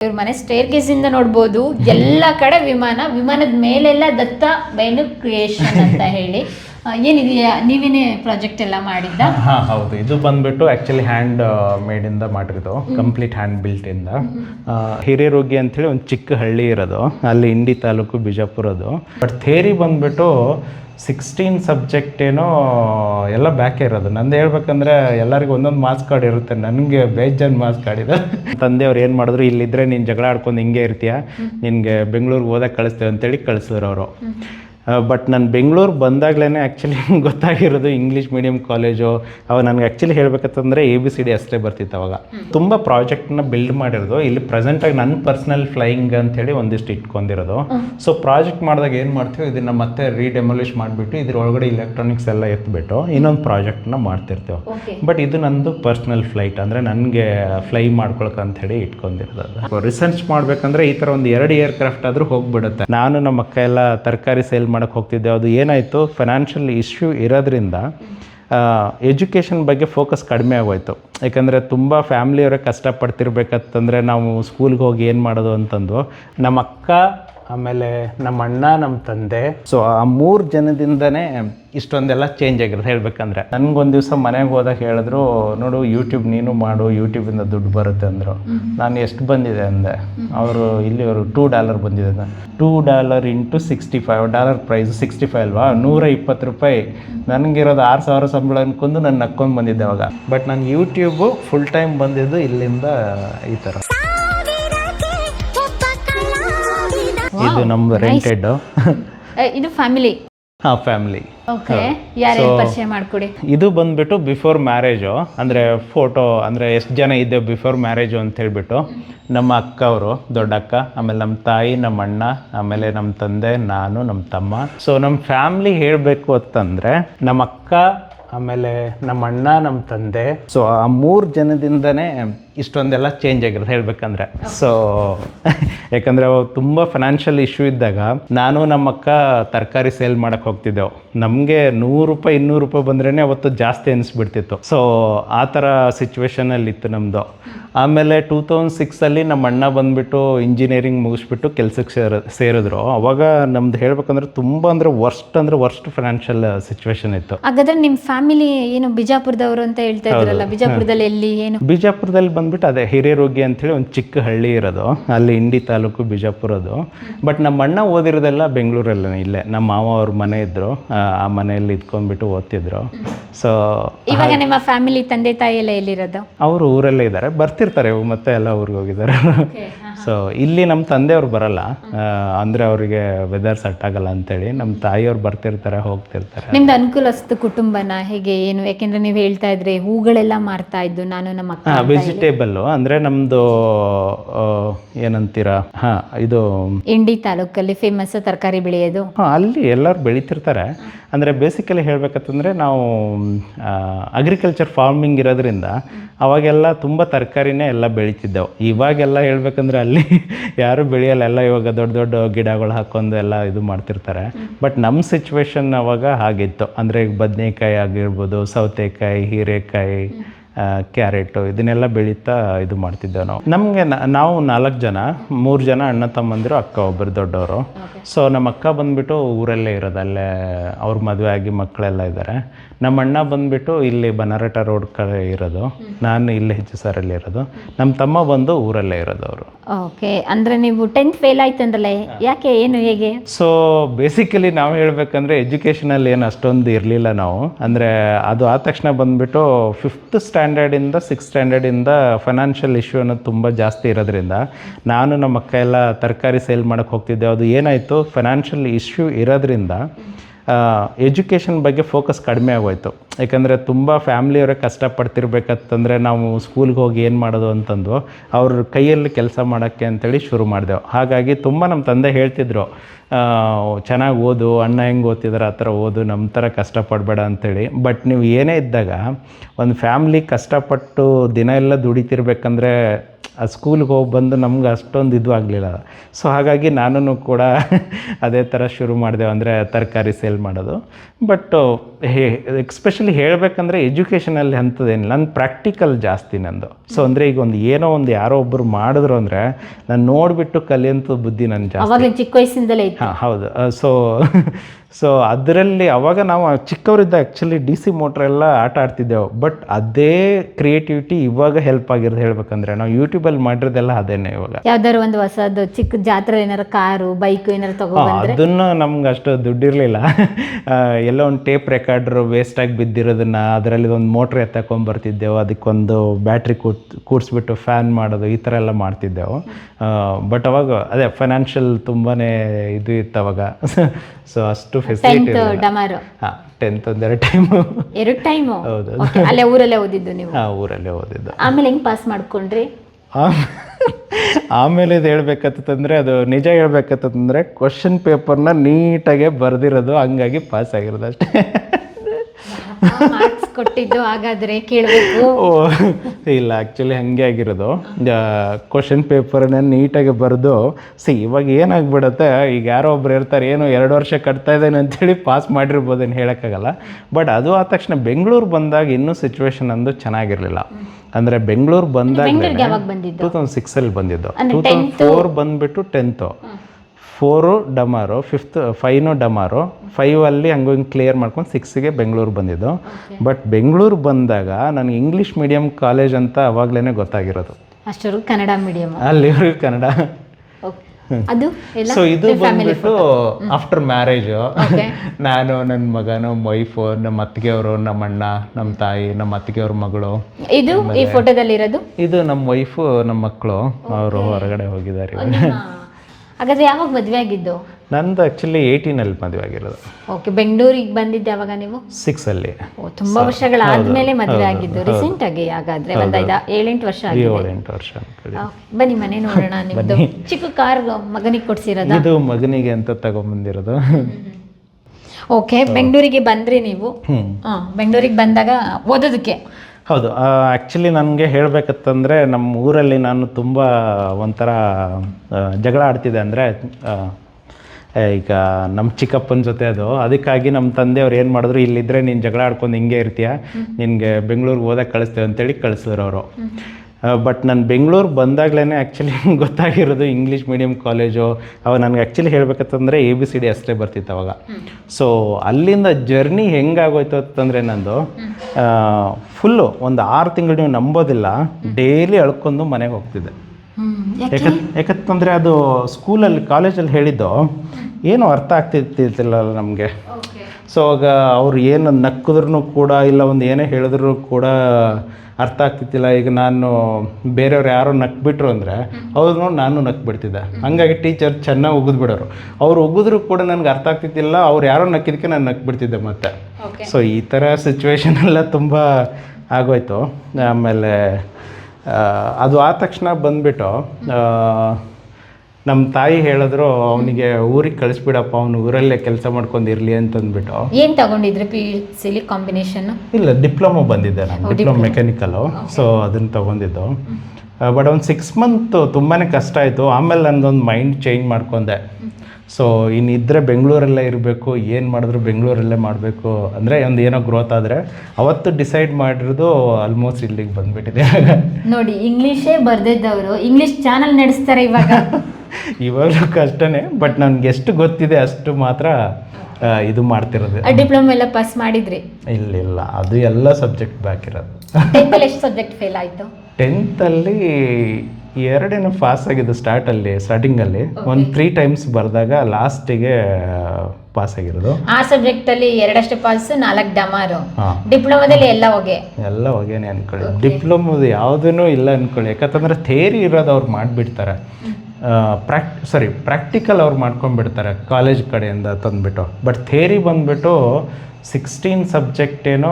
ಇವ್ರ ಮನೆ ಸ್ಟೇರ್ ಇಂದ ನೋಡ್ಬೋದು. ಎಲ್ಲ ಕಡೆ ವಿಮಾನ ವಿಮಾನದ ಮೇಲೆಲ್ಲ ದತ್ತ ಬೈನು ಕ್ರಿಯೇಷನ್ ಅಂತ ಹೇಳಿ. ಏನಿದೆಯಾ ನೀವೇನೇ ಪ್ರಾಜೆಕ್ಟ್ ಎಲ್ಲ ಮಾಡಿದ್ದ? ಹಾ ಹೌದು. ಇದು ಬಂದ್ಬಿಟ್ಟು ಆಕ್ಚುಲಿ ಹ್ಯಾಂಡ್ ಮೇಡಿಂದ ಮಾಡಿರೋದು. ಕಂಪ್ಲೀಟ್ ಹ್ಯಾಂಡ್ ಬಿಲ್ಟ್ ಇಂದ. ಆ, ಹಿರೇರೋಗಿ ಅಂತೇಳಿ ಒಂದು ಚಿಕ್ಕ ಹಳ್ಳಿ ಇರೋದು. ಅಲ್ಲಿ ಇಂಡಿ ತಾಲೂಕು ಬಿಜಾಪುರದು ಬಟ್ ಥೇರಿ ಬಂದ್ಬಿಟ್ಟು ಸಿಕ್ಸ್ಟೀನ್ ಸಬ್ಜೆಕ್ಟ್ ಏನೋ ಎಲ್ಲ ಬ್ಯಾಕೆ ಇರೋದು. ನಂದು ಹೇಳ್ಬೇಕಂದ್ರೆ ಎಲ್ಲರಿಗೂ ಒಂದೊಂದು ಮಾರ್ಕ್ಸ್ ಕಾರ್ಡ್ ಇರುತ್ತೆ. ನನಗೆ ಬೇಜಾನ್ ಮಾರ್ಕ್ಸ್ ಕಾರ್ಡ್ ಇದೆ. ತಂದೆಯವ್ರು ಏನು ಮಾಡಿದ್ರು ಇಲ್ಲಿದ್ರೆ ನೀನು ಜಗಳ ಆಡ್ಕೊಂಡು ಹಿಂಗೆ ಇರ್ತೀಯ? ನಿನಗೆ ಬೆಂಗಳೂರಿಗೆ ಓದಕ್ಕೆ ಕಳಿಸ್ತೇವೆ ಅಂತೇಳಿ ಕಳಿಸಿದ್ರು ಅವರು. ಬಟ್ ನಾನು ಬೆಂಗಳೂರು ಬಂದಾಗಲೇ ಆ್ಯಕ್ಚುಲಿ ಗೊತ್ತಾಗಿರೋದು ಇಂಗ್ಲೀಷ್ ಮೀಡಿಯಂ ಕಾಲೇಜು ಅವಾಗ ನನಗೆ ಆ್ಯಕ್ಚುಲಿ ಹೇಳ್ಬೇಕಂತಂದರೆ ಎ ಬಿ ಸಿ ಡಿ ಅಷ್ಟೇ ಬರ್ತಿತ್ತು ಅವಾಗ. ತುಂಬ ಪ್ರಾಜೆಕ್ಟ್ನ ಬಿಲ್ಡ್ ಮಾಡಿರೋದು. ಇಲ್ಲಿ ಪ್ರೆಸೆಂಟಾಗಿ ನನ್ನ ಪರ್ಸ್ನಲ್ ಫ್ಲೈಯಿಂಗ್ ಅಂತೇಳಿ ಒಂದಿಷ್ಟು ಇಟ್ಕೊಂಡಿರೋದು. ಸೊ ಪ್ರಾಜೆಕ್ಟ್ ಮಾಡಿದಾಗ ಏನು ಮಾಡ್ತೀವಿ ಇದನ್ನು ಮತ್ತೆ ರೀಡೆಮೊಲಿಷ್ ಮಾಡಿಬಿಟ್ಟು ಇದ್ರ ಒಳಗಡೆ ಇಲೆಕ್ಟ್ರಾನಿಕ್ಸ್ ಎಲ್ಲ ಎತ್ಬಿಟ್ಟು ಇನ್ನೊಂದು ಪ್ರಾಜೆಕ್ಟ್ನ ಮಾಡ್ತಿರ್ತೇವೆ. ಬಟ್ ಇದು ನಂದು ಪರ್ಸ್ನಲ್ ಫ್ಲೈಟ್ ಅಂದರೆ ನನಗೆ ಫ್ಲೈ ಮಾಡ್ಕೊಳಕ್ಕೆ ಅಂತ ಹೇಳಿ ಇಟ್ಕೊಂಡಿರೋದು. ಅದು ರಿಸರ್ಚ್ ಮಾಡಬೇಕಂದ್ರೆ ಈ ಥರ ಒಂದು ಎರಡು ಏರ್ ಕ್ರಾಫ್ಟ್ ಆದರೂ ಹೋಗಿಬಿಡುತ್ತೆ. ನಾನು ನಮ್ಮ ಅಕ್ಕ ಎಲ್ಲ ತರಕಾರಿ ಸೇಲ್ ಮಾಡಕ್ಕೆ ಹೋಗ್ತಿದ್ದೆ, ಅದು ಏನಾಯಿತು ಫೈನಾನ್ಷಿಯಲ್ ಇಶ್ಯೂ ಇರೋದ್ರಿಂದ ಎಜುಕೇಷನ್ ಬಗ್ಗೆ ಫೋಕಸ್ ಕಡಿಮೆ ಆಗೋಯ್ತು. ಯಾಕಂದರೆ ತುಂಬ ಫ್ಯಾಮ್ಲಿಯವರೇ ಕಷ್ಟಪಡ್ತಿರ್ಬೇಕಂತಂದರೆ ನಾವು ಸ್ಕೂಲ್ಗೆ ಹೋಗಿ ಏನು ಮಾಡೋದು ಅಂತಂದು, ನಮ್ಮ ಅಕ್ಕ ಆಮೇಲೆ ನಮ್ಮ ಅಣ್ಣ ನಮ್ಮ ತಂದೆ. ಸೊ ಆ ಮೂರು ಜನದಿಂದನೇ ಇಷ್ಟೊಂದೆಲ್ಲ ಚೇಂಜ್ ಆಗಿರೋದು ಹೇಳ್ಬೇಕಂದ್ರೆ. ನನಗೊಂದು ದಿವಸ ಮನೆಗೆ ಹೋದಾಗ ಹೇಳಿದ್ರು ನೋಡು ಯೂಟ್ಯೂಬ್ ನೀನು ಮಾಡು ಯೂಟ್ಯೂಬಿಂದ ದುಡ್ಡು ಬರುತ್ತೆ ಅಂದರು. ನಾನು ಎಷ್ಟು ಬಂದಿದೆ ಅಂದೆ. ಅವರು ಇಲ್ಲಿ ಅವರು ಟೂ ಡಾಲರ್ ಬಂದಿದೆ two dollar into sixty five dollar price sixty five ಅಲ್ವಾ? ನೂರ ಇಪ್ಪತ್ತು ರೂಪಾಯಿ. ನನಗಿರೋದು ಆರು ಸಾವಿರ ಸಂಬಳ ಅನ್ಕೊಂಡು ನಾನು ನಕ್ಕೊಂಡು ಬಂದಿದ್ದೆ ಅವಾಗ. ಬಟ್ ನಾನು ಯೂಟ್ಯೂಬು ಫುಲ್ ಟೈಮ್ ಬಂದಿದ್ದು ಇಲ್ಲಿಂದ ಈ ಥರ ಇದು ನಮ್ಮ ರೆಂಟೆಡ್ ಇದು ಫ್ಯಾಮಿಲಿ ಹಾಂ ಫ್ಯಾಮಿಲಿ ಓಕೆ ಪರಿಚಯ ಮಾಡ್ಕೊಡಿ. ಇದು ಬಂದ್ಬಿಟ್ಟು ಬಿಫೋರ್ ಮ್ಯಾರೇಜು ಅಂದರೆ ಫೋಟೋ ಅಂದರೆ ಎಷ್ಟು ಜನ ಇದ್ದೇವೆ ಬಿಫೋರ್ ಮ್ಯಾರೇಜು ಅಂತ ಹೇಳ್ಬಿಟ್ಟು ನಮ್ಮ ಅಕ್ಕ ಅವರು ದೊಡ್ಡ ಅಕ್ಕ ಆಮೇಲೆ ನಮ್ಮ ತಾಯಿ ನಮ್ಮ ಅಣ್ಣ ಆಮೇಲೆ ನಮ್ಮ ತಂದೆ ನಾನು ನಮ್ಮ ತಮ್ಮ. ಸೊ ನಮ್ಮ ಫ್ಯಾಮಿಲಿ ಹೇಳಬೇಕು ಅಂತಂದರೆ ನಮ್ಮ ಅಕ್ಕ ಆಮೇಲೆ ನಮ್ಮ ಅಣ್ಣ ನಮ್ಮ ತಂದೆ. ಸೊ ಆ ಮೂರು ಜನದಿಂದನೇ ಇಷ್ಟೊಂದೆಲ್ಲ ಚೇಂಜ್ ಆಗಿರೋದು ಹೇಳ್ಬೇಕಂದ್ರೆ. ಸೊ ಯಾಕಂದರೆ ತುಂಬ ಫೈನಾನ್ಷಿಯಲ್ ಇಶ್ಯೂ ಇದ್ದಾಗ ನಾನು ನಮ್ಮ ಅಕ್ಕ ತರಕಾರಿ ಸೇಲ್ ಮಾಡಕ್ಕೆ ಹೋಗ್ತಿದ್ದೆವು. ನಮಗೆ ನೂರು ರೂಪಾಯಿ ಇನ್ನೂರು ರೂಪಾಯಿ ಬಂದ್ರೇ ಅವತ್ತು ಜಾಸ್ತಿ ಅನಿಸ್ಬಿಡ್ತಿತ್ತು. ಸೊ ಆ ಥರ ಸಿಚುವೇಶನಲ್ಲಿ ಇತ್ತು ನಮ್ಮದು ಆಮೇಲೆ ಟೂ ತೌಸಂಡ್ ಸಿಕ್ಸಲ್ಲಿ ನಮ್ಮ ಅಣ್ಣ ಬಂದುಬಿಟ್ಟು ಇಂಜಿನಿಯರಿಂಗ್ ಮುಗಿಸ್ಬಿಟ್ಟು ಕೆಲಸಕ್ಕೆ ಸೇರ ಸೇರಿದ್ರು. ಅವಾಗ ನಮ್ದು ಹೇಳ್ಬೇಕಂದ್ರೆ ತುಂಬ ಅಂದ್ರೆ ವರ್ಸ್ಟ್ ಅಂದ್ರೆ ವರ್ಸ್ಟ್ ಫೈನಾನ್ಷಿಯಲ್ ಸಿಚುವೇಶನ್ ಇತ್ತು. ಹಾಗಾದ್ರೆ ನಿಮ್ಮ ಫ್ಯಾಮಿಲಿ ಏನು ಬಿಜಾಪುರದವರು ಅಂತ ಹೇಳ್ತಾ ಇದ್ರಲ್ಲ ಬಿಜಾಪುರದಲ್ಲಿ ಎಲ್ಲಿ ಏನು? ಬಿಜಾಪುರದಲ್ಲಿ ಬಂದ್ಬಿಟ್ಟು ಅದೇ ಹಿರೇರೋಗಿ ಅಂಥೇಳಿ ಒಂದು ಚಿಕ್ಕ ಹಳ್ಳಿ ಇರೋದು. ಅಲ್ಲಿ ಇಂಡಿ ತಾಲೂಕು ಬಿಜಾಪುರದು ಬಟ್ ನಮ್ಮ ಅಣ್ಣ ಓದಿರೋದೆಲ್ಲ ಬೆಂಗಳೂರಲ್ಲೇ ಇಲ್ಲೇ. ನಮ್ಮ ಮಾವ ಅವ್ರ ಮನೆ ಇದ್ದರು ಆ ಮನೆಯಲ್ಲಿ ಇದ್ಕೊಂಡ್ಬಿಟ್ಟು ಓದ್ತಿದ್ರು. ಸೊ ಇವಾಗ ನಿಮ್ಮ ಫ್ಯಾಮಿಲಿ ತಂದೆ ತಾಯಿ ಎಲ್ಲ ಎಲ್ಲಿರೋದು? ಅವರು ಊರಲ್ಲೇ ಇದ್ದಾರೆ. ಬರ್ತಿರ್ತಾರೆ ಮತ್ತೆ ಎಲ್ಲ ಊರಿಗೆ ಹೋಗಿದ್ದಾರೆ. ಸೊ ಇಲ್ಲಿ ನಮ್ಮ ತಂದೆಯವ್ರು ಬರಲ್ಲ. ಅಂದ್ರೆ ಅವರಿಗೆ ವೆದರ್ ಸೆಟ್ ಆಗಲ್ಲ ಅಂತೇಳಿ ನಮ್ಮ ತಾಯಿಯವ್ರು ಬರ್ತಿರ್ತಾರೆ ಹೋಗ್ತಿರ್ತಾರೆ. ನಿಮ್ದು ಅನುಕೂಲಸ್ತು ಕುಟುಂಬನ ಹೇಗೆ ಏನು? ಯಾಕೆಂದ್ರೆ ನೀವು ಹೇಳ್ತಾ ಇದ್ರೆ ಹೂಗಳೆಲ್ಲ ಮಾರ್ತಾ ಇದ್ದು ನಾನು ನಮ್ಮ ಹಾಂ ವೆಜಿಟೇಬಲ್ಲು ಅಂದರೆ ನಮ್ಮದು ಏನಂತೀರಾ? ಹಾಂ ಇದು ಇಂಡಿ ತಾಲೂಕಲ್ಲಿ ಫೇಮಸ್ ತರಕಾರಿ ಬೆಳೆಯೋದು. ಹಾಂ ಅಲ್ಲಿ ಎಲ್ಲರೂ ಬೆಳಿತಿರ್ತಾರೆ. ಅಂದರೆ ಬೇಸಿಕಲಿ ಹೇಳ್ಬೇಕಂತಂದರೆ ನಾವು ಅಗ್ರಿಕಲ್ಚರ್ ಫಾರ್ಮಿಂಗ್ ಇರೋದ್ರಿಂದ ಅವಾಗೆಲ್ಲ ತುಂಬ ತರಕಾರಿನೇ ಎಲ್ಲ ಬೆಳಿತಿದ್ದೆವು. ಇವಾಗೆಲ್ಲ ಹೇಳ್ಬೇಕಂದ್ರೆ ಅಲ್ಲಿ ಯಾರು ಬೆಳೆಯಲ್ಲ ಎಲ್ಲ ಇವಾಗ ದೊಡ್ಡ ದೊಡ್ಡ ಗಿಡಗಳು ಹಾಕೊಂಡು ಎಲ್ಲ ಇದು ಮಾಡ್ತಿರ್ತಾರೆ. ಬಟ್ ನಮ್ಮ ಸಿಚುವೇಶನ್ ಅವಾಗ ಹಾಗಿತ್ತು. ಅಂದರೆ ಈಗ ಬದನೆಕಾಯಿ ಆಗಿರ್ಬೋದು ಸೌತೆಕಾಯಿ ಹೀರೆಕಾಯಿ ಕ್ಯಾರೆಟು ಇದನ್ನೆಲ್ಲ ಬೆಳೀತಾ ಇದು ಮಾಡ್ತಿದ್ದೆವು ನಾವು. ನಮಗೆ ನಾವು ನಾಲ್ಕು ಜನ ಮೂರು ಜನ ಅಣ್ಣ ತಮ್ಮಂದಿರು ಅಕ್ಕ ಒಬ್ಬರು ದೊಡ್ಡವರು. ಸೊ ನಮ್ಮ ಅಕ್ಕ ಬಂದುಬಿಟ್ಟು ಊರಲ್ಲೇ ಇರೋದು ಅಲ್ಲೇ ಅವ್ರ ಮದುವೆ ಆಗಿ ಮಕ್ಕಳೆಲ್ಲ ಇದ್ದಾರೆ ನಮ್ಮ ಅಣ್ಣ ಬಂದುಬಿಟ್ಟು ಇಲ್ಲಿ ಬನಾರಟ ರೋಡ್ ಕಡೆ ಇರೋದು. ನಾನು ಇಲ್ಲಿ ಹೆಚ್ಚು ಸರಲ್ಲಿ ಇರೋದು. ನಮ್ಮ ತಮ್ಮ ಬಂದು ಊರಲ್ಲೇ ಇರೋದು ಅವರು. ಓಕೆ ಅಂದ್ರೆ ನೀವು ಟೆಂತ್ ಫೇಲ್ ಆಯ್ತು ಅಂದ್ರಲ್ಲ ಯಾಕೆ ಏನು ಹೇಗೆ? ಸೊ ಬೇಸಿಕಲಿ ನಾವು ಹೇಳ್ಬೇಕಂದ್ರೆ ಅಲ್ಲಿ ಏನು ಅಷ್ಟೊಂದು ಇರಲಿಲ್ಲ ನಾವು. ಅಂದರೆ ಅದು ಆದ ತಕ್ಷಣ ಬಂದುಬಿಟ್ಟು ಫಿಫ್ತ್ ಸ್ಟ್ಯಾಂಡರ್ಡಿಂದ ಸಿಕ್ಸ್ ಸ್ಟ್ಯಾಂಡರ್ಡಿಂದ ಫೈನಾನ್ಷಿಯಲ್ ಇಶ್ಯೂ ಅನ್ನೋದು ತುಂಬ ಜಾಸ್ತಿ ಇರೋದ್ರಿಂದ ನಾನು ನಮ್ಮ ಅಕ್ಕ ಎಲ್ಲ ತರಕಾರಿ ಸೇಲ್ ಮಾಡಕ್ಕೆ ಹೋಗ್ತಿದ್ದೆ. ಅದು ಏನಾಯಿತು? ಫೈನಾನ್ಷಿಯಲ್ ಇಶ್ಯೂ ಇರೋದ್ರಿಂದ ಎಜುಕೇಷನ್ ಬಗ್ಗೆ ಫೋಕಸ್ ಕಡಿಮೆ ಆಗೋಯ್ತು. ಯಾಕಂದರೆ ತುಂಬ ಫ್ಯಾಮ್ಲಿಯವರೇ ಕಷ್ಟಪಡ್ತಿರ್ಬೇಕಂತಂದರೆ ನಾವು ಸ್ಕೂಲ್ಗೆ ಹೋಗಿ ಏನು ಮಾಡೋದು ಅಂತಂದು ಅವ್ರ ಕೈಯಲ್ಲಿ ಕೆಲಸ ಮಾಡೋಕ್ಕೆ ಅಂತೇಳಿ ಶುರು ಮಾಡಿದೆವು. ಹಾಗಾಗಿ ತುಂಬ ನಮ್ಮ ತಂದೆ ಹೇಳ್ತಿದ್ರು ಚೆನ್ನಾಗಿ ಓದು, ಅಣ್ಣ ಹೆಂಗೆ ಓದ್ತಿದ್ದಾರೆ ಆ ಥರ ಓದು ನಮ್ಮ ಥರ ಕಷ್ಟಪಡಬೇಡ ಅಂಥೇಳಿ ಬಟ್ ನೀವು ಏನೇ ಇದ್ದಾಗ, ಒಂದು ಫ್ಯಾಮ್ಲಿ ಕಷ್ಟಪಟ್ಟು ದಿನ ಎಲ್ಲ ದುಡಿತಿರ್ಬೇಕಂದ್ರೆ ಆ ಸ್ಕೂಲ್ಗೆ ಹೋಗಿ ಬಂದು ನಮ್ಗೆ ಅಷ್ಟೊಂದು ಇದು ಆಗಲಿಲ್ಲ. ಸೊ ಹಾಗಾಗಿ ನಾನು ಕೂಡ ಅದೇ ಥರ ಶುರು ಮಾಡಿದೆವು ಅಂದರೆ ತರಕಾರಿ ಸೇಲ್ ಮಾಡೋದು. ಬಟ್ ಹೇ ಎಕ್ಸ್ಪೆಷಲಿ ಹೇಳಬೇಕಂದ್ರೆ ಎಜುಕೇಷನಲ್ಲಿ ಅಂಥದ್ದೇನಿಲ್ಲ. ನನ್ನ ಪ್ರಾಕ್ಟಿಕಲ್ ಜಾಸ್ತಿ ನಂದು. ಸೊ ಅಂದರೆ ಈಗ ಒಂದು ಏನೋ ಒಂದು ಯಾರೋ ಒಬ್ಬರು ಮಾಡಿದ್ರು ಅಂದರೆ ನಾನು ನೋಡಿಬಿಟ್ಟು ಕಲಿಯೋಂಥ ಬುದ್ಧಿ ನನ್ನ ಜಾಸ್ತಿ. ಚಿಕ್ಕ ವಯಸ್ಸಿಂದಲೇ ಹಾಂ ಹೌದು. ಸೊ ಸೊ ಅದರಲ್ಲಿ ಅವಾಗ ನಾವು ಚಿಕ್ಕವರಿದ್ದ ಆ್ಯಕ್ಚುಲಿ ಡಿ ಸಿ ಮೋಟ್ರ್ ಎಲ್ಲ ಆಟ ಆಡ್ತಿದ್ದೆವು. ಬಟ್ ಅದೇ ಕ್ರಿಯೇಟಿವಿಟಿ ಇವಾಗ ಹೆಲ್ಪ್ ಆಗಿರೋದು ಹೇಳ್ಬೇಕಂದ್ರೆ ನಾವು ಯೂಟ್ಯೂಬಲ್ಲಿ ಮಾಡಿರೋದೆಲ್ಲ ಅದೇನೆ ಇವಾಗ. ಯಾವ್ದಾದ್ರು ಒಂದು ಹೊಸದು ಚಿಕ್ಕ ಜಾತ್ರೆ ಏನಾರ ಕಾರು ಬೈಕ್ ಏನಾರು ತಗೋ ಅದನ್ನು ನಮ್ಗೆ ಅಷ್ಟು ದುಡ್ಡಿರಲಿಲ್ಲ. ಎಲ್ಲ ಒಂದು ಟೇಪ್ ರೆಕಾರ್ಡ್ರು ವೇಸ್ಟಾಗಿ ಬಿದ್ದಿರೋದನ್ನ ಅದರಲ್ಲಿ ಒಂದು ಮೋಟ್ರ್ ಎತ್ತಕೊಂಡ್ ಬರ್ತಿದ್ದೆವು ಅದಕ್ಕೊಂದು ಬ್ಯಾಟ್ರಿ ಕೂತ್ ಕೂಡಿಸ್ಬಿಟ್ಟು ಫ್ಯಾನ್ ಮಾಡೋದು ಈ ಥರ ಎಲ್ಲ ಮಾಡ್ತಿದ್ದೆವು. ಬಟ್ ಅವಾಗ ಅದೇ ಫೈನಾನ್ಷಿಯಲ್ ತುಂಬಾ ಇದು ಇತ್ತು ಅವಾಗ. ಸೊ ಅಷ್ಟು ಫೆಸಿಲಿಟಿ ಡಮಾರು. ಹಾಂ ಟೆಂತ್ ಒಂದೆರಡು ಟೈಮು ಎರಡು ಟೈಮು ಹೌದು. ಅಲ್ಲೇ ಊರಲ್ಲೇ ಓದಿದ್ದು ನೀವು? ಹಾಂ ಊರಲ್ಲೇ ಓದಿದ್ದು. ಆಮೇಲೆ ಹೆಂಗ್ ಪಾಸ್ ಮಾಡ್ಕೊಂಡ್ರಿ? ಆಮ್- ಆಮೇಲೆ ಇದು ಹೇಳ್ಬೇಕತ್ತಂದ್ರೆ ಅದು ನಿಜ ಹೇಳ್ಬೇಕತ್ತಂದ್ರೆ ಕ್ವಶನ್ ಪೇಪರ್ನ ನೀಟಾಗೆ ಬರೆದಿರೋದು ಹಂಗಾಗಿ ಪಾಸ್ ಆಗಿರೋದು ಅಷ್ಟೇ. ಮಾರ್ಕ್ಸ್ ಕೊಟ್ಟಿದ್ದು ಹಾಗಾದ್ರೆ ಕೇಳಬೇಕು. ಓ ಇಲ್ಲ ಆ್ಯಕ್ಚುಲಿ ಹಾಗೆ ಆಗಿರೋದು. ಕ್ವಶನ್ ಪೇಪರ್ನ ನೀಟಾಗಿ ಬರೆದು ಸಿ ಇವಾಗ ಏನಾಗ್ಬಿಡುತ್ತೆ ಈಗ ಯಾರೋ ಒಬ್ರು ಇರ್ತಾರೆ ಏನು ಎರಡು ವರ್ಷ ಕಟ್ತಾ ಇದ್ದೇನೆ ಅಂತೇಳಿ ಪಾಸ್ ಮಾಡಿರ್ಬೋದೇನು ಹೇಳೋಕ್ಕಾಗಲ್ಲ. ಬಟ್ ಅದು ಆದ ತಕ್ಷಣ ಬೆಂಗಳೂರು ಬಂದಾಗ ಇನ್ನೂ ಸಿಚುವೇಶನ್ ಅಂದು ಚೆನ್ನಾಗಿರಲಿಲ್ಲ. ಅಂದರೆ ಬೆಂಗಳೂರು ಬಂದಾಗ ಟೂ ತೌಸಂಡ್ ಸಿಕ್ಸಲ್ಲಿ ಬಂದಿದ್ದು. ಟೂ ತೌಸಂಡ್ ಫೋರ್ ಬಂದುಬಿಟ್ಟು ಟೆಂತು ಫೋರು ಡಮಾರು ಫಿಫ್ತ್ ಫೈನು ಡಮಾರು ಫೈವಲ್ಲಿ ಹಂಗೆ ಹಿಂಗೆ ಕ್ಲಿಯರ್ ಮಾಡ್ಕೊಂಡು ಸಿಕ್ಸಿಗೆ ಬೆಂಗಳೂರು ಬಂದಿದ್ದು. ಬಟ್ ಬೆಂಗಳೂರು ಬಂದಾಗ ನನಗೆ ಇಂಗ್ಲೀಷ್ ಮೀಡಿಯಮ್ ಕಾಲೇಜ್ ಅಂತ ಅವಾಗಲೇ ಗೊತ್ತಾಗಿರೋದು. ಅಷ್ಟರು ಕನ್ನಡ ಮೀಡಿಯಂ ಅಲ್ಲಿವರೆಗೂ ಕನ್ನಡ. ಅದು ಸೊ ಇದು ಬಂದ್ಬಿಟ್ಟು ಆಫ್ಟರ್ ಮ್ಯಾರೇಜು ನಾನು ನನ್ನ ಮಗನು ವೈಫು ನಮ್ಮ ಅತ್ತಿಗೆಯವರು ನಮ್ಮ ಅಣ್ಣ ನಮ್ಮ ತಾಯಿ ನಮ್ಮ ಅತ್ತಿಗೆಯವ್ರ ಮಗಳು. ಇದು ಈ ಫೋಟೋದಲ್ಲಿ ಇರೋದು ಇದು ನಮ್ಮ ವೈಫು ನಮ್ಮ ಮಕ್ಕಳು. ಅವರು ಹೊರಗಡೆ ಹೋಗಿದ್ದಾರೆ. ಹಾಗಾದ್ರೆ ಯಾವಾಗ ಮದುವೆ ಆಗಿದ್ದು? ನಂದು ಆ್ಯಕ್ಚುಲಿ ಏಯ್ಟೀನಲ್ಲಿ ಮದುವೆ ಆಗಿರೋದು. ಓಕೆ ಬೆಂಗಳೂರಿಗೆ ಬಂದಿದ್ದೆ ಯಾವಾಗ ನೀವು? ಸಿಕ್ಸಲ್ಲಿ ಓ ತುಂಬಾ ವರ್ಷಗಳಾದ್ಮೇಲೆ ಮದುವೆ ಆಗಿದ್ದು. ರೀಸೆಂಟ್ ಆಗಿ ಹಾಗಾದ್ರೆ ಒಂದು ಐದ ಏಳೆಂಟು ವರ್ಷ ಆಗಿದೆ. ಏಳೆಂಟು ವರ್ಷ ಅನ್ಕೊಳ್ಳಿ ಬನ್ನಿ ಮನೆ ನೋಡೋಣ ನಿಮ್ದು. ಚಿಕ್ಕ ಕಾರ್ ಮಗನಿಗೆ ಕೊಡಿಸಿರೋದು? ಇದು ಮಗನಿಗೆ ಅಂತ ತಗೊಂಬಂದಿರೋದು. ಓಕೆ ಬೆಂಗಳೂರಿಗೆ ಬಂದ್ರಿ ನೀವು? ಹ್ಮ್. ಹಾ ಬೆಂಗಳೂರಿಗೆ ಬಂದಾಗ ಓದೋದಕ್ಕೆ. ಹೌದು ಆ್ಯಕ್ಚುಲಿ ನನಗೆ ಹೇಳಬೇಕಂತಂದರೆ ನಮ್ಮ ಊರಲ್ಲಿ ನಾನು ತುಂಬ ಒಂಥರ ಜಗಳ ಆಡ್ತಿದ್ದೆ ಅಂದರೆ ಈಗ ನಮ್ಮ ಚಿಕ್ಕಪ್ಪನ ಜೊತೆ ಅದು. ಅದಕ್ಕಾಗಿ ನಮ್ಮ ತಂದೆಯವ್ರು ಏನು ಮಾಡಿದ್ರು ಇಲ್ಲಿದ್ದರೆ ನೀನು ಜಗಳ ಆಡ್ಕೊಂಡು ಹಿಂಗೆ ಇರ್ತೀಯ ನಿನಗೆ ಬೆಂಗಳೂರಿಗೆ ಓದಕ್ಕೆ ಕಳಿಸ್ತೇವೆ ಅಂತೇಳಿ ಕಳಿಸಿದ್ರು ಅವರು. ಬಟ್ ನಾನು ಬೆಂಗಳೂರು ಬಂದಾಗಲೇ ಆ್ಯಕ್ಚುಲಿ ಗೊತ್ತಾಗಿರೋದು ಇಂಗ್ಲೀಷ್ ಮೀಡಿಯಂ ಕಾಲೇಜು ಅವಾಗ ನನಗೆ ಆ್ಯಕ್ಚುಲಿ ಹೇಳಬೇಕಂತಂದರೆ ಎ ಬಿ ಸಿ ಡಿ ಅಷ್ಟೇ ಬರ್ತಿತ್ತು ಅವಾಗ. ಸೊ ಅಲ್ಲಿಂದ ಜರ್ನಿ ಹೆಂಗಾಗೋಯ್ತು ಅಂತಂದರೆ ನಂದು ಫುಲ್ಲು ಒಂದು ಆರು ತಿಂಗಳು ನೀವು ನಂಬೋದಿಲ್ಲ ಡೈಲಿ ಅಳ್ಕೊಂಡು ಮನೆಗೆ ಹೋಗ್ತಿದ್ದೆ. ಯಾಕೆ? ಯಾಕ ಯಾಕಂತಂದರೆ ಅದು ಸ್ಕೂಲಲ್ಲಿ ಕಾಲೇಜಲ್ಲಿ ಹೇಳಿದ್ದು ಏನು ಅರ್ಥ ಆಗ್ತಿರ್ತಿಲ್ಲ ನಮಗೆ. ಸೊ ಆಗ ಅವ್ರು ಏನು ನಕ್ಕಿದ್ರು ಕೂಡ ಇಲ್ಲ ಒಂದು ಏನೇ ಹೇಳಿದ್ರು ಕೂಡ ಅರ್ಥ ಆಗ್ತಿತ್ತಿಲ್ಲ ಈಗ ನಾನು ಬೇರೆಯವ್ರು ಯಾರೋ ನಕ್ಬಿಟ್ರು ಅಂದರೆ ಅವ್ರು ನೋಡಿ ನಾನು ನಕ್ಬಿಡ್ತಿದ್ದೆ. ಹಂಗಾಗಿ ಟೀಚರ್ ಚೆನ್ನಾಗಿ ಉಗಿದ್ಬಿಡೋರು. ಅವ್ರು ಉಗಿದ್ರು ಕೂಡ ನನಗೆ ಅರ್ಥ ಆಗ್ತಿತ್ತಿಲ್ಲ ಅವ್ರು ಯಾರೋ ನಕ್ಕಿದ್ದಕ್ಕೆ ನಾನು ನಕ್ಬಿಡ್ತಿದ್ದೆ ಮತ್ತೆ. ಸೊ ಈ ಥರ ಸಿಚುವೇಶನ್ ಎಲ್ಲ ತುಂಬ ಆಗೋಯ್ತು. ಆಮೇಲೆ ಅದು ಆದ ತಕ್ಷಣ ಬಂದುಬಿಟ್ಟು ನಮ್ಮ ತಾಯಿ ಹೇಳಿದ್ರು ಅವನಿಗೆ ಊರಿಗೆ ಕಳಿಸ್ಬಿಡಪ್ಪ ಅವನು ಊರಲ್ಲೇ ಕೆಲಸ ಮಾಡ್ಕೊಂಡಿರಲಿ ಅಂತಂದ್ಬಿಟ್ಟು. ಏನು ತಗೊಂಡಿದ್ರಿ ಪಿ ಯು ಸಿಲಿ ಕಾಂಬಿನೇಷನ್? ಇಲ್ಲ ಡಿಪ್ಲೊಮೊ ಬಂದಿದ್ದೆ ನಾನು ಡಿಪ್ಲೊಮ್ ಮೆಕ್ಯಾನಿಕಲು. ಸೊ ಅದನ್ನು ತಗೊಂಡಿದ್ದು. ಬಟ್ ಒಂದು ಸಿಕ್ಸ್ ಮಂತ್ ತುಂಬಾ ಕಷ್ಟ ಆಯಿತು. ಆಮೇಲೆ ನನಗೊಂದು ಮೈಂಡ್ ಚೇಂಜ್ ಮಾಡ್ಕೊಂಡೆ. ಸೊ ಇನ್ನಿದ್ದರೆ ಬೆಂಗಳೂರಲ್ಲೇ ಇರಬೇಕು ಏನು ಮಾಡಿದ್ರು ಬೆಂಗಳೂರಲ್ಲೇ ಮಾಡಬೇಕು ಅಂದರೆ ಒಂದು ಏನೋ ಗ್ರೋತ್ ಆದರೆ ಅವತ್ತು ಡಿಸೈಡ್ ಮಾಡಿರೋದು ಆಲ್ಮೋಸ್ಟ್ ಇಲ್ಲಿಗೆ ಬಂದುಬಿಟ್ಟಿದೆ. ನೋಡಿ ಇಂಗ್ಲೀಷೇ ಬರ್ದಿದ್ದವರು ಇಂಗ್ಲೀಷ್ ಚಾನಲ್ ನಡೆಸ್ತಾರೆ ಇವಾಗ. ಇವಾಗಲೂ ಕಷ್ಟನೇ ಬಟ್ ನನಗೆ ಎಷ್ಟು ಗೊತ್ತಿದೆ ಅಷ್ಟು ಮಾತ್ರ ಇದು ಮಾಡ್ತಿರೋದು. ಡಿಪ್ಲೊಮಾ ಎಲ್ಲ ಪಾಸ್ ಮಾಡಿದ್ರಿ? ಇಲ್ಲ ಇಲ್ಲ ಅದು ಎಲ್ಲ ಸಬ್ಜೆಕ್ಟ್ ಬ್ಯಾಕ್ ಇರೋದು. ಎಷ್ಟು ಸಬ್ಜೆಕ್ಟ್ ಫೇಲ್ ಆಯಿತು? ಟೆಂತಲ್ಲಿ ಎರಡೇನು ಪಾಸ್ ಆಗಿದ್ದು ಸ್ಟಾರ್ಟಲ್ಲಿ ಸ್ಟಾರ್ಟಿಂಗಲ್ಲಿ ಒಂದು ತ್ರೀ ಟೈಮ್ಸ್ ಬರೆದಾಗ ಲಾಸ್ಟಿಗೆ ಪಾಸ್ ಆಗಿರೋದು. ಆ ಸಬ್ಜೆಕ್ಟ್ ಅಲ್ಲಿ ಎರಡಷ್ಟೇ ಪಾಸ್ ನಾಲ್ಕು ಡಮಾರು ಡಿಪ್ಲೊಮಾದಲ್ಲಿ ಎಲ್ಲ ಹೋಗಿ. ಎಲ್ಲ ಹೋಗೇನೆ ಅನ್ಕೊಳ್ಳಿ. ಡಿಪ್ಲೊಮೋದು ಯಾವುದೂ ಇಲ್ಲ ಅನ್ಕೊಳ್ಳಿ. ಯಾಕಂತಂದ್ರೆ ಥೇರಿ ಇರೋದು ಅವ್ರು ಮಾಡಿಬಿಡ್ತಾರೆ. ಪ್ರಾಕ್ಟ್ ಸಾರಿ ಪ್ರಾಕ್ಟಿಕಲ್ ಅವ್ರು ಮಾಡ್ಕೊಂಡ್ಬಿಡ್ತಾರೆ. ಕಾಲೇಜ್ ಕಡೆಯಿಂದ ತಂದುಬಿಟ್ಟು. ಬಟ್ ಥೇರಿ ಬಂದುಬಿಟ್ಟು ಸಿಕ್ಸ್ಟೀನ್ ಸಬ್ಜೆಕ್ಟ್ ಏನೋ